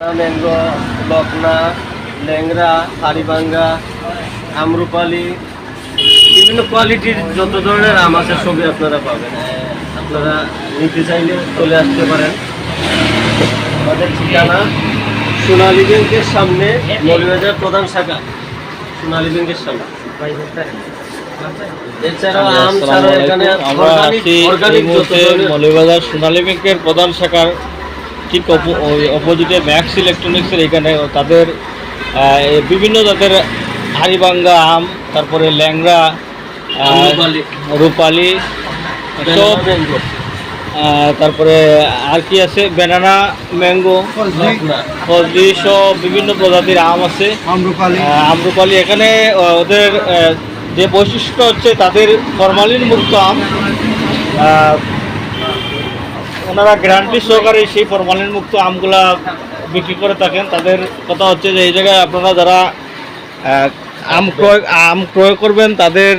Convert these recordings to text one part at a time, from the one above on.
Mango Lakhna Langra Haribhanga Amrapali বিভিন্ন কোয়ালিটির যত ধরনের আম আছে সবই আপনারা পাবেন। আপনারা নিতে চাইলে চলে আসতে পারেন। আমাদের ঠিকানা সোনালী ব্যাংকের সামনে মৌলবাজার প্রধান শাখা। সোনালী ব্যাংকের সামনে। আমরা আছি ধরনের- সোনালী ব্যাংকের প্রধান শাখার ঠিক অপোজিটে ম্যাক্স ইলেকট্রনিক্সের এখানে তাদের বিভিন্ন তাদের হাড়িভাঙ্গা আম তারপরে আহ, রূপালি। সব তারপরে আর কি আছে? Banana mango. ফজলি সব বিভিন্ন প্রজাতির আম আছে। আমরুপালি এখানে ওদের যে বৈশিষ্ট্য হচ্ছে তাদের ফরমালিন মুক্ত আম। ওনারা গ্যারান্টি সহকারে সেই ফরমালিন মুক্ত আমগুলা বিক্রি করে থাকেন। তাদের কথা হচ্ছে যে এই জায়গায় আপনারা যারা আম ক্রয় আম ক্রয় করবেন, তাদের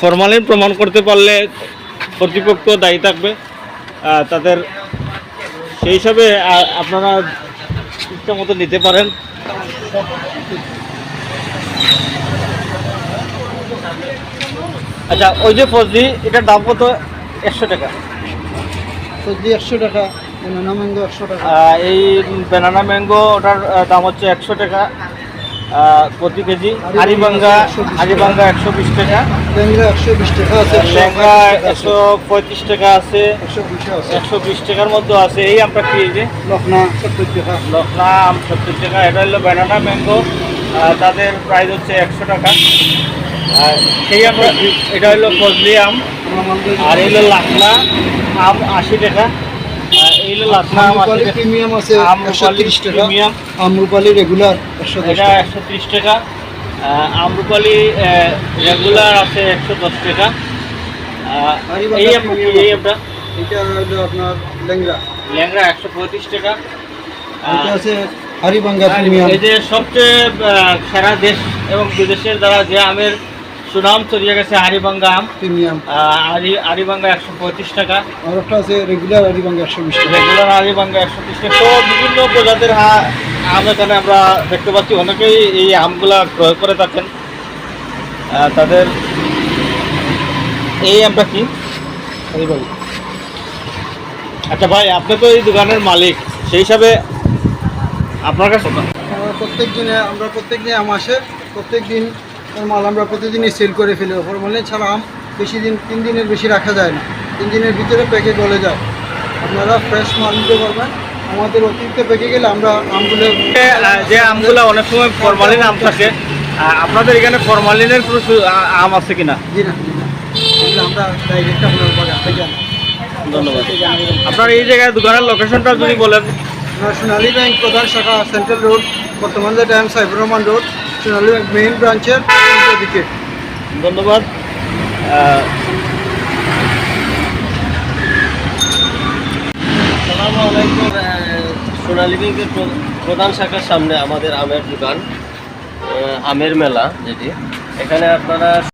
ফরমালিন প্রমাণ করতে পারলে কর্তৃপক্ষ দায়ী থাকবে। তাদের সেই হিসাবে আপনারা ইচ্ছা মতো নিতে পারেন। আচ্ছা ওই যে ফজলি, এটার দাম কত? একশো টাকা। সবজি একশো টাকা বেনানা ম্যাঙ্গো একশো টাকা। এই ব্যানানা ম্যাঙ্গো ওটার দাম হচ্ছে একশো টাকা প্রতি কেজি। হারিবাঙ্গা হারিবাঙ্গা একশো বিশ টাকা। একশো বিশ টাকা। আছে একশো পঁয়ত্রিশ টাকা আছে। একশো বিশ টাকার মধ্যে আছে। এই আমটা কি যে? লখনা সত্তর টাকা। লখনা আম সত্তর টাকা। এটা হলো ব্যানানা ম্যাঙ্গো তাদের প্রাইস হচ্ছে একশো টাকা। সেই আমরা এটা হলো ফজলি আম। আর এই হলো লাখনা আম আশি টাকা। লাখনা আম আশি প্রিমিয়াম আছে একশো আমরুপালি তিরিশ টাকা। আমরুপালি রেগুলার একশো এটা একশো ত্রিশ টাকা। আমরুপালি রেগুলার আছে একশো দশ টাকা। এই এই আমটা এটা হলো আপনার ল্যাংরা একশো পঁয়ত্রিশ টাকা। এটা আহ, আছে হারিবাঙ্গা প্রিমিয়াম। এই যে সবচেয়ে সারা দেশ এবং বিদেশের দ্বারা যে আমের সুনাম ছড়িয়ে গেছে হারিবাঙ্গা আম প্রিমিয়াম। আহ, হারি হারিবাঙ্গা একশো পঁয়ত্রিশ টাকা। আর একটা আছে রেগুলার হারিবাঙ্গা একশো বিশ টাকা। রেগুলার হারিবাঙ্গা একশো ত্রিশ টাকা। সব বিভিন্ন প্রজাতির আম এখানে আমরা দেখতে পাচ্ছি। অনেকেই এই আমগুলা ক্রয় করে থাকেন। তাদের এই আমটা কি? হারিবাঙ্গা আচ্ছা ভাই আপনি তো এই দোকানের মালিক। সেই হিসাবে আপনার কাছে প্রত্যেক দিনে আমরা প্রত্যেক দিন আম আসে। প্রত্যেক দিন মাল আমরা প্রতিদিনই সেল করে ফেলি। ফরমালিন ছাড়া আম বেশি দিন তিন দিনের বেশি রাখা যায় না। তিন দিনের ভিতরে প্যাকে গলে যায়। আপনারা ফ্রেশ মাল নিতে পারবেন। আমাদের অতিরিক্ত পেকে গেলে আমরা আমগুলো যে আমগুলো অনেক সময় ফরমালিন আম থাকে আপনাদের এখানে ফরমালিনের কোনো আম আছে কিনা? জি না। আমরা ডাইরেক্ট আপনার। ধন্যবাদ। আপনার এই জায়গায় দোকানের লোকেশনটা যদি বলেন। সোনালী ব্যাংক প্রধান শাখা সেন্ট্রাল রোড বর্তমান টাইম সাইবর রহমান রোড মেইন ব্রাঞ্চের দিকে। ধন্যবাদ। সোনালী ব্যাংকের প্রধান শাখার সামনে আমাদের আমের দোকান আমের মেলা যেটি। এখানে আপনারা